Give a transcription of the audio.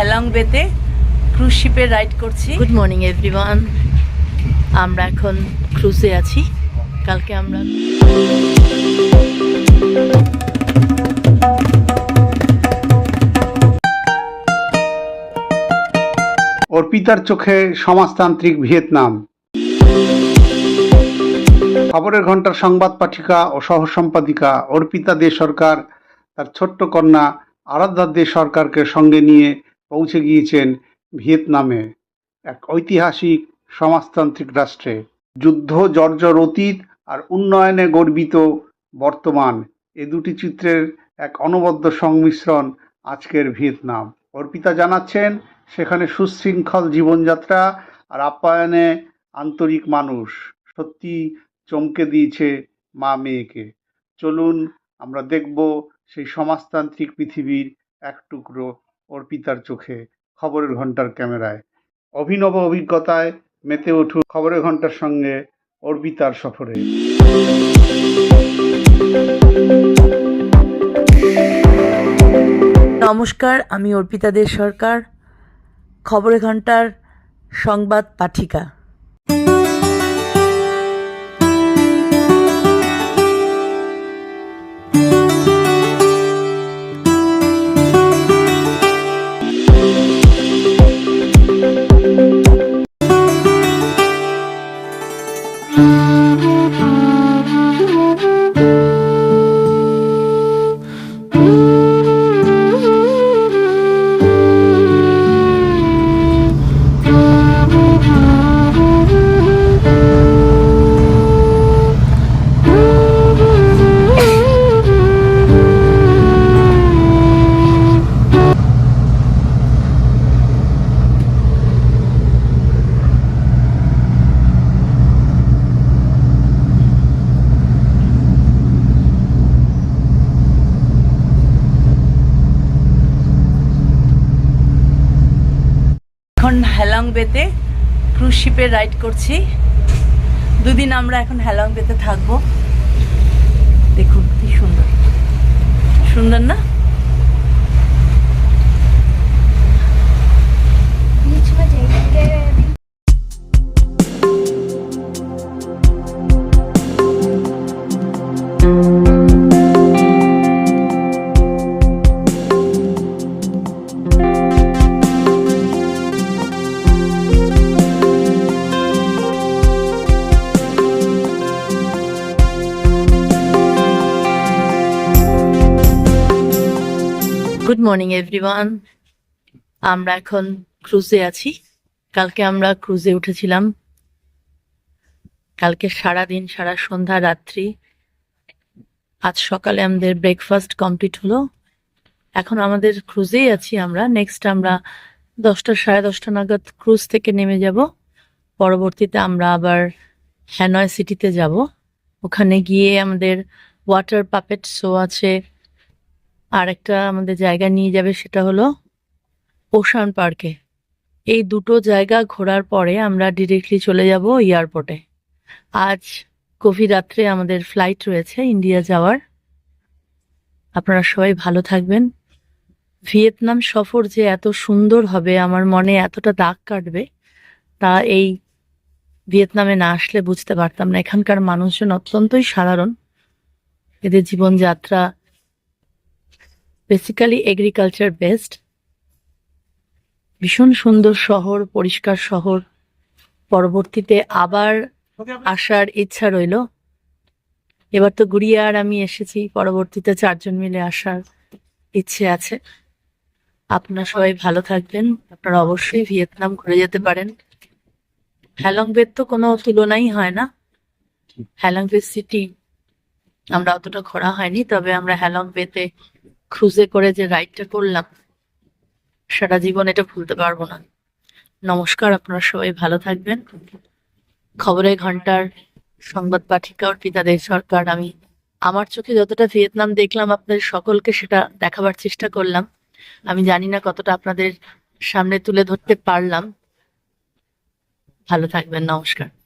হ্যালং বেতে ক্রুজ শিপে রাইড করছি। গুড মর্নিং এভরিওয়ান আমরা এখন ক্রুজে আছি। কালকে আমরা অর্পিতার চোখে সমাজতান্ত্রিক ভিয়েতনাম। খবরের ঘণ্টার সংবাদ পাঠিকা ও সহ সম্পাদিকা অর্পিতা দে সরকার তার ছোট্ট কন্যা আরাধ্যা দে সরকারকে সঙ্গে নিয়ে পৌঁছে গিয়েছেন ভিয়েতনামে এক ঐতিহাসিক সমাজতান্ত্রিক রাষ্ট্রে। যুদ্ধ, জর্জর অতীত আর উন্নয়নে গর্বিত বর্তমান এ দুটি চিত্রের এক অনবদ্য সংমিশ্রণ আজকের ভিয়েতনাম। অর্পিতা জানাচ্ছেন, সেখানে সুশৃঙ্খল জীবনযাত্রা আর আপ্যায়নে আন্তরিক মানুষ। সত্যি চমকে দিয়েছে মা মেয়েকে। চলুন আমরা দেখব সেই সমাজতান্ত্রিক পৃথিবীর এক টুকরো অর্পিতার চোখে খবরের ঘণ্টার ক্যামেরায়। অভিনব অভিজ্ঞতায় মেতে উঠুক খবরের ঘণ্টার সঙ্গে অর্পিতার সফরে। নমস্কার, আমি অর্পিতা দে সরকার খবরের ঘণ্টার সংবাদ পাঠিকা। thank you এখন হ্যালং বেতে ক্রুজ শিপে রাইড করছি। দুদিন আমরা এখন হ্যালং বেতে থাকব। দেখুন, কি সুন্দর। সুন্দর না? গুড মর্নিং এভরিওয়ান আমরা এখন ক্রুজে আছি। কালকে আমরা ক্রুজে উঠেছিলাম। কালকে সারা দিন সারা সন্ধ্যা, রাত্রি, আজ সকালে আমাদের ব্রেকফাস্ট কমপ্লিট হলো। এখন আমাদের ক্রুজেই আছি আমরা। নেক্সট আমরা দশটা, সাড়ে দশটা নাগাদ ক্রুজ থেকে নেমে যাব। পরবর্তীতে আমরা আবার হ্যানয় সিটিতে যাব। ওখানে গিয়ে আমাদের ওয়াটার পাপেট শো আছে। আর একটা আমাদের জায়গা নিয়ে যাবে সেটা হলো ওশান পার্কে। এই দুটো জায়গা ঘোরার পরে আমরা ডিরেক্টলি চলে যাব এয়ারপোর্টে আজ গভীর রাত্রে আমাদের ফ্লাইট রয়েছে ইন্ডিয়া যাওয়ার। আপনারা সবাই ভালো থাকবেন। ভিয়েতনাম সফর যে এত সুন্দর হবে, আমার মনে এতটা দাগ কাটবে, তা এই ভিয়েতনামে না আসলে বুঝতে পারতাম না। এখানকার মানুষজন অত্যন্তই সাধারণ। এদের জীবনযাত্রা বেসিক্যালি এগ্রিকালচার বেসড ভীষণ সুন্দর শহর পরিষ্কার শহর। পরবর্তীতে আবার আসার ইচ্ছা রইল। এবার তো গুড়িয়া আর আমি এসেছি পরবর্তীতে চারজন মিলে আসার ইচ্ছে আছে। আপনারা সবাই ভালো থাকবেন। আপনারা অবশ্যই ভিয়েতনাম ঘুরে যেতে পারেন। হ্যালং বেদ তো কোনো তুলনাই হয় না। হ্যালং বে সিটি আমরা অতটা ঘোরা হয়নি তবে আমরা হ্যালং বেতে ক্রুজে করে যে রাইডটা করলাম, সারা জীবন এটা ভুলতে পারব না। নমস্কার আপনারা সবাই, ভালো থাকবেন। খবরের ঘণ্টার সংবাদ পাঠিকা অর্পিতাদের সরকার। আমি আমার চোখে যতটা ভিয়েতনাম দেখলাম আপনাদের সকলকে, সেটা দেখাবার চেষ্টা করলাম। আমি জানি না কতটা আপনাদের সামনে তুলে ধরতে পারলাম। ভালো থাকবেন, নমস্কার।